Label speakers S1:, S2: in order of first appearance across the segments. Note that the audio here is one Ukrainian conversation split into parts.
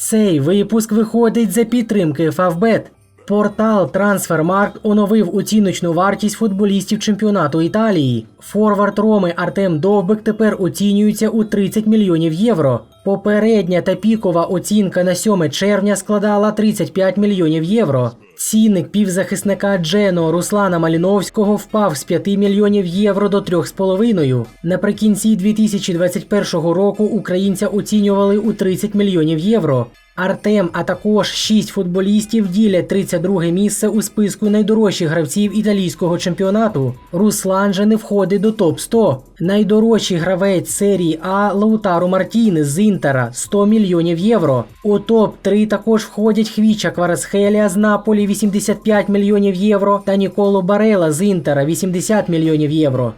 S1: Цей випуск виходить за підтримки Фавбет. Портал Transfermarkt оновив оціночну вартість футболістів чемпіонату Італії. Форвард Роми Артем Довбик тепер оцінюється у 30 мільйонів євро. Попередня та пікова оцінка на 7 червня складала 35 мільйонів євро. Цінник півзахисника Джено Руслана Маліновського впав з 5 мільйонів євро до 3,5. Наприкінці 2021 року українця оцінювали у 30 мільйонів євро. Артем, а також шість футболістів ділять 32 місце у списку найдорожчих гравців італійського чемпіонату. Руслан же не входить до топ 100 Найдорожчий гравець серії А Лаутаро Мартінес з Інтера 100 мільйонів євро. У топ 3 також входять Хвіча Кварасхелія з Наполі 85 мільйонів євро та Ніколо Барела з Інтера 80 мільйонів євро.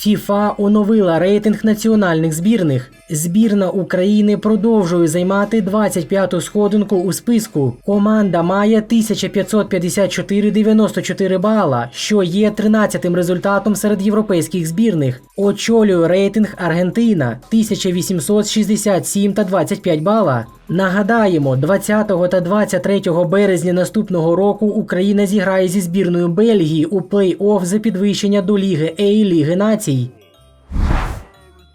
S1: ФІФА оновила рейтинг національних збірних. Збірна України продовжує займати 25-ту сходинку у списку. Команда має 1554,94 бала, що є 13-тим результатом серед європейських збірних. Очолює рейтинг Аргентина 1867 та 25 бала. Нагадаємо, 20 та 23 березня наступного року Україна зіграє зі збірною Бельгії у плей-офф за підвищення до Ліги А Ліги націй.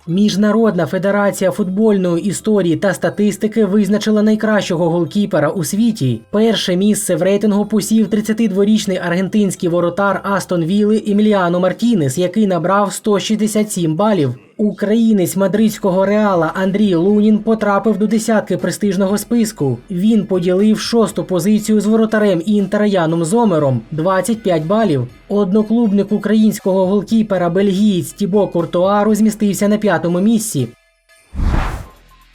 S1: Міжнародна федерація футбольної історії та статистики визначила найкращого голкіпера у світі. Перше місце в рейтингу посів 32-річний аргентинський воротар Астон Вілли Еміліано Мартінес, який набрав 167 балів. Українець мадридського реала Андрій Лунін потрапив до десятки престижного списку. Він поділив шосту позицію з воротарем Інтера Яном Зомером 25 балів. Одноклубник українського голкіпера бельгієць Тібо Куртуа розмістився на п'ятому місці.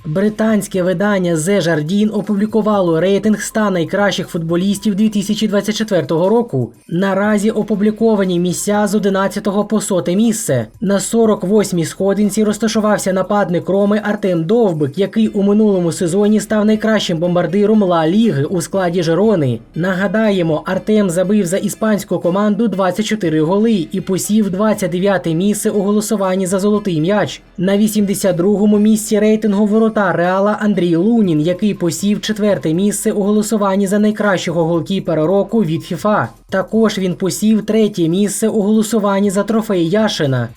S1: Британське видання The Jardin опублікувало рейтинг ста найкращих футболістів 2024 року. Наразі опубліковані місця з 11 по 100 місце. На 48-й сходинці розташувався нападник Роми Артем Довбик, який у минулому сезоні став найкращим бомбардиром Ла Ліги у складі Жерони. Нагадаємо, Артем забив за іспанську команду 24 голи і посів 29-те місце у голосуванні за золотий м'яч. На 82-му місці рейтингу ворота Реала Андрій Лунін, який посів четверте місце у голосуванні за найкращого голкіпера року від ФІФА. Також він посів третє місце у голосуванні за трофей Яшина.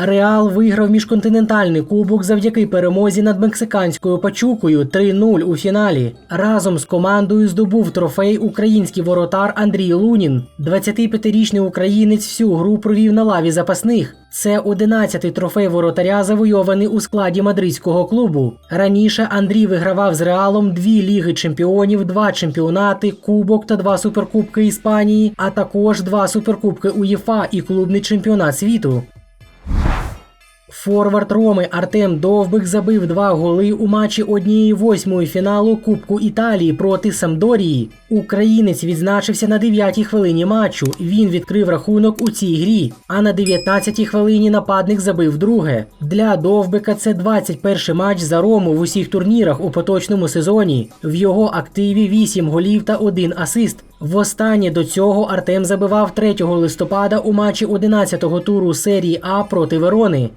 S1: Реал виграв міжконтинентальний кубок завдяки перемозі над мексиканською пачукою 3-0 у фіналі. Разом з командою здобув трофей український воротар Андрій Лунін. 25-річний українець всю гру провів на лаві запасних. Це 11-й трофей воротаря, завойований у складі мадридського клубу. Раніше Андрій вигравав з Реалом дві ліги чемпіонів, два чемпіонати, кубок та два суперкубки Іспанії, а також два суперкубки УЄФА і клубний чемпіонат світу. Форвард Роми Артем Довбик забив два голи у матчі однієї восьмої фіналу Кубку Італії проти Самдорії. Українець відзначився на 9-й хвилині матчу. Він відкрив рахунок у цій грі. А на 19-й хвилині нападник забив друге. Для Довбика це 21-й матч за Рому в усіх турнірах у поточному сезоні. В його активі 8 голів та 1 асист. Востаннє до цього Артем забивав 3 листопада у матчі 11-го туру серії А проти Верони.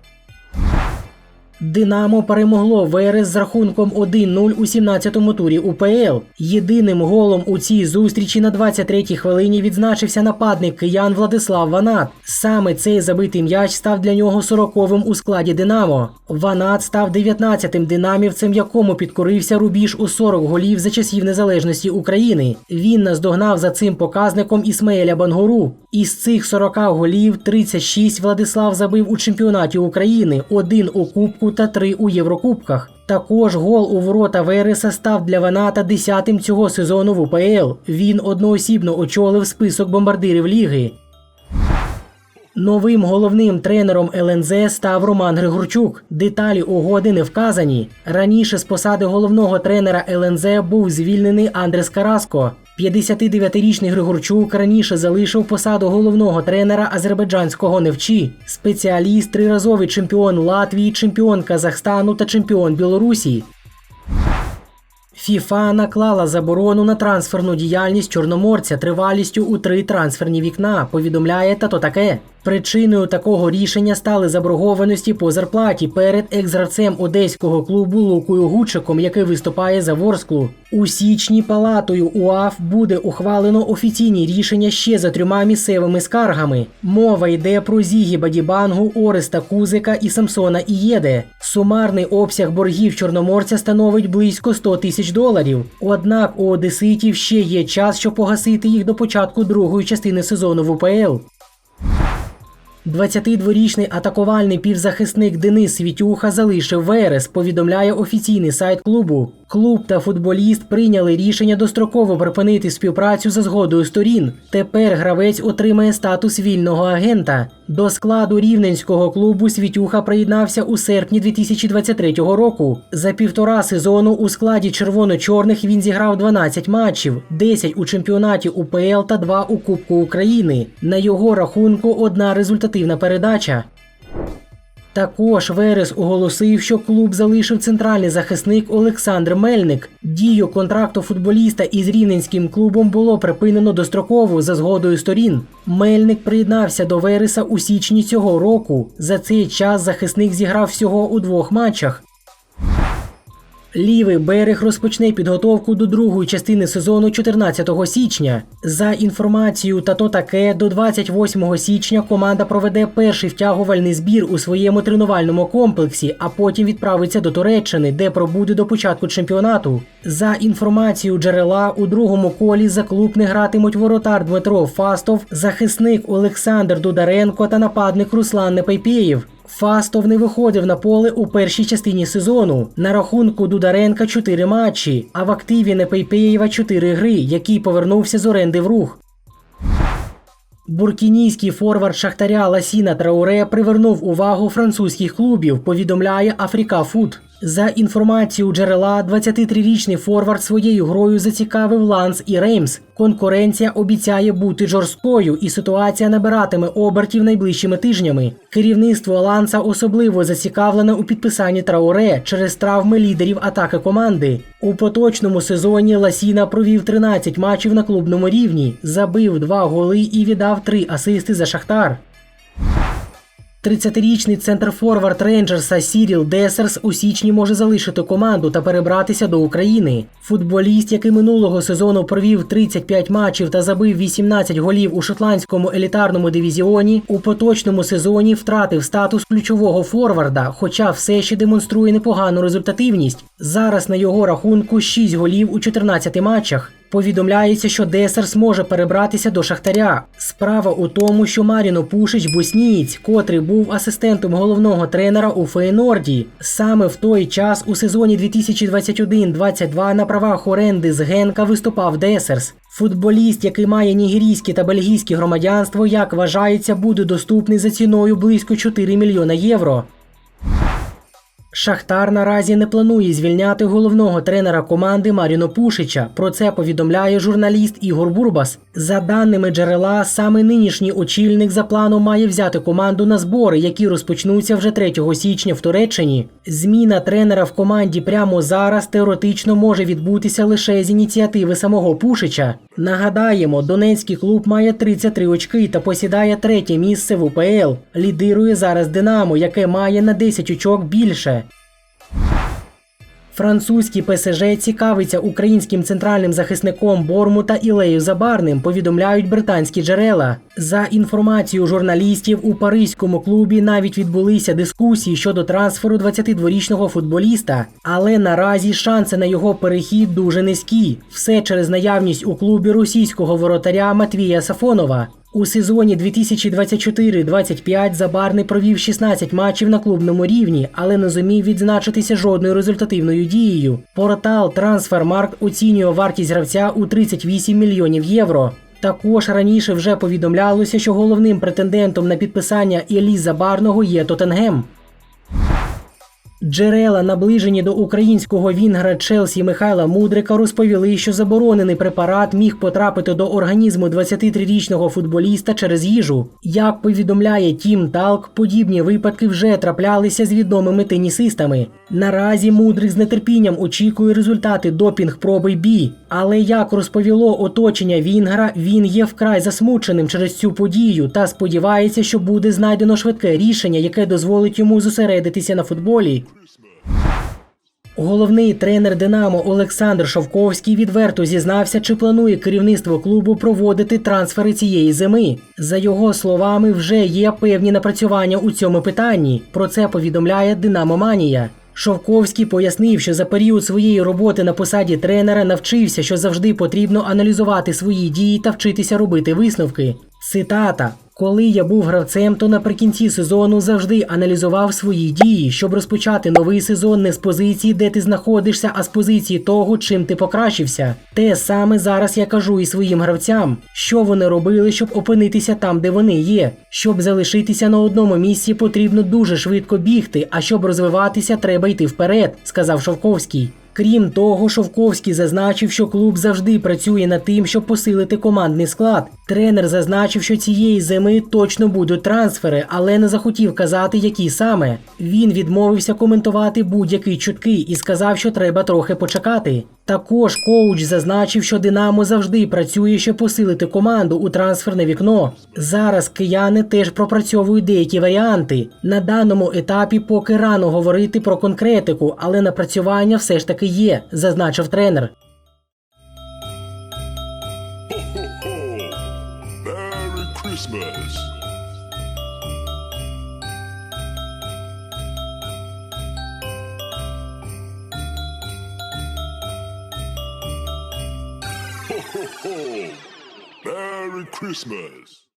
S1: Динамо перемогло Верес з рахунком 1-0 у 17-му турі УПЛ. Єдиним голом у цій зустрічі на 23-й хвилині відзначився нападник киян Владислав Ванат. Саме цей забитий м'яч став для нього 40-вим у складі Динамо. Ванат став 19-тим динамівцем, якому підкорився рубіж у 40 голів за часів незалежності України. Він наздогнав за цим показником Ісмаеля Бангору. Із цих 40 голів 36 Владислав забив у чемпіонаті України, один у Кубку та три у Єврокубках. Також гол у ворота Вереса став для Ваната десятим цього сезону в УПЛ. Він одноосібно очолив список бомбардирів ліги. Новим головним тренером ЛНЗ став Роман Григорчук. Деталі угоди не вказані. Раніше з посади головного тренера ЛНЗ був звільнений Андрес Караско. 59-річний Григорчук раніше залишив посаду головного тренера азербайджанського Невчі, спеціаліст, триразовий чемпіон Латвії, чемпіон Казахстану та чемпіон Білорусі. ФІФА наклала заборону на трансферну діяльність чорноморця тривалістю у три трансферні вікна. Повідомляє та то таке. Причиною такого рішення стали заборгованості по зарплаті перед екс-гравцем одеського клубу Лукою Гучиком, який виступає за Ворсклу. У січні палатою УАФ буде ухвалено офіційні рішення ще за трьома місцевими скаргами. Мова йде про Зігі Бадібангу, Ореста Кузика і Самсона Ієде. Сумарний обсяг боргів чорноморця становить близько 100 тисяч доларів. Однак у одеситів ще є час, щоб погасити їх до початку другої частини сезону в УПЛ. 22-річний атакувальний півзахисник Денис Вітюха залишив Верес, повідомляє офіційний сайт клубу. Клуб та футболіст прийняли рішення достроково припинити співпрацю за згодою сторін. Тепер гравець отримає статус вільного агента. До складу рівненського клубу Світюха приєднався у серпні 2023 року. За півтора сезону у складі червоно-чорних він зіграв 12 матчів, 10 у чемпіонаті УПЛ та 2 у Кубку України. На його рахунку одна результативна передача. Також Верес оголосив, що клуб залишив центральний захисник Олександр Мельник. Дію контракту футболіста із рівненським клубом було припинено достроково за згодою сторін. Мельник приєднався до Вереса у січні цього року. За цей час захисник зіграв всього у двох матчах. Лівий берег розпочне підготовку до другої частини сезону 14 січня. За інформацією та то таке, до 28 січня команда проведе перший втягувальний збір у своєму тренувальному комплексі, а потім відправиться до Туреччини, де пробуде до початку чемпіонату. За інформацією джерела, у другому колі за клуб не гратимуть воротар Дмитро Фастов, захисник Олександр Дударенко та нападник Руслан Непейпєєв. Фастов не виходив на поле у першій частині сезону. На рахунку Дударенка 4 матчі, а в активі Непейпеєва 4 гри, який повернувся з оренди в рух. Буркінійський форвард Шахтаря Ласіна Трауре привернув увагу французьких клубів, повідомляє Африка Фуд. За інформацією джерела, 23-річний форвард своєю грою зацікавив Ланс і Реймс. Конкуренція обіцяє бути жорсткою, і ситуація набиратиме обертів найближчими тижнями. Керівництво Ланса особливо зацікавлене у підписанні Трауре через травми лідерів атаки команди. У поточному сезоні Ласіна провів 13 матчів на клубному рівні, забив 2 голи і віддав 3 асисти за Шахтар. 30-річний центрфорвард Рейнджерса Сіріл Десерс у січні може залишити команду та перебратися до України. Футболіст, який минулого сезону провів 35 матчів та забив 18 голів у шотландському елітарному дивізіоні, у поточному сезоні втратив статус ключового форварда, хоча все ще демонструє непогану результативність. Зараз на його рахунку 6 голів у 14 матчах. Повідомляється, що Десерс може перебратися до Шахтаря. Справа у тому, що Маріно Пушич Боснієць, котрий був асистентом головного тренера у Фейнорді, саме в той час у сезоні 2021-22 на правах оренди з Генка виступав Десерс. Футболіст, який має нігерійське та бельгійське громадянство, як вважається, буде доступний за ціною близько 4 мільйона євро. Шахтар наразі не планує звільняти головного тренера команди Маріно Пушича. Про це повідомляє журналіст Ігор Бурбас. За даними джерела, саме нинішній очільник за планом має взяти команду на збори, які розпочнуться вже 3 січня в Туреччині. Зміна тренера в команді прямо зараз теоретично може відбутися лише з ініціативи самого Пушича. Нагадаємо, Донецький клуб має 33 очки та посідає третє місце в УПЛ. Лідирує зараз Динамо, яке має на 10 очок більше. Французький ПСЖ цікавиться українським центральним захисником Бормута Ілею Забарним, повідомляють британські джерела. За інформацією журналістів, у паризькому клубі навіть відбулися дискусії щодо трансферу 22-річного футболіста, але наразі шанси на його перехід дуже низькі. Все через наявність у клубі російського воротаря Матвія Сафонова. У сезоні 2024-25 Забарний провів 16 матчів на клубному рівні, але не зумів відзначитися жодною результативною дією. Портал Transfermarkt оцінює вартість гравця у 38 мільйонів євро. Також раніше вже повідомлялося, що головним претендентом на підписання Іллі Забарного є Тоттенгем. Джерела, наближені до українського вінгра Челсі Михайла Мудрика, розповіли, що заборонений препарат міг потрапити до організму 23-річного футболіста через їжу. Як повідомляє Тім Талк, подібні випадки вже траплялися з відомими тенісистами. Наразі Мудрик з нетерпінням очікує результати допінг-проби Бі. Але як розповіло оточення Вінгра, він є вкрай засмученим через цю подію та сподівається, що буде знайдено швидке рішення, яке дозволить йому зосередитися на футболі. Головний тренер Динамо Олександр Шовковський відверто зізнався, чи планує керівництво клубу проводити трансфери цієї зими. За його словами, вже є певні напрацювання у цьому питанні. Про це повідомляє Динамо Манія. Шовковський пояснив, що за період своєї роботи на посаді тренера навчився, що завжди потрібно аналізувати свої дії та вчитися робити висновки. Цитата. Коли я був гравцем, то наприкінці сезону завжди аналізував свої дії, щоб розпочати новий сезон не з позиції, де ти знаходишся, а з позиції того, чим ти покращився. Те саме зараз я кажу і своїм гравцям, що вони робили, щоб опинитися там, де вони є. Щоб залишитися на одному місці, потрібно дуже швидко бігти, а щоб розвиватися, треба йти вперед, сказав Шовковський. Крім того, Шовковський зазначив, що клуб завжди працює над тим, щоб посилити командний склад. Тренер зазначив, що цієї зими точно будуть трансфери, але не захотів казати, які саме. Він відмовився коментувати будь-які чутки і сказав, що треба трохи почекати. Також коуч зазначив, що Динамо завжди працює, щоб посилити команду у трансферне вікно. Зараз кияни теж пропрацьовують деякі варіанти. На даному етапі поки рано говорити про конкретику, але напрацювання все ж таки є, зазначив тренер.
S2: Christmas. Ho, ho, ho. Merry Christmas.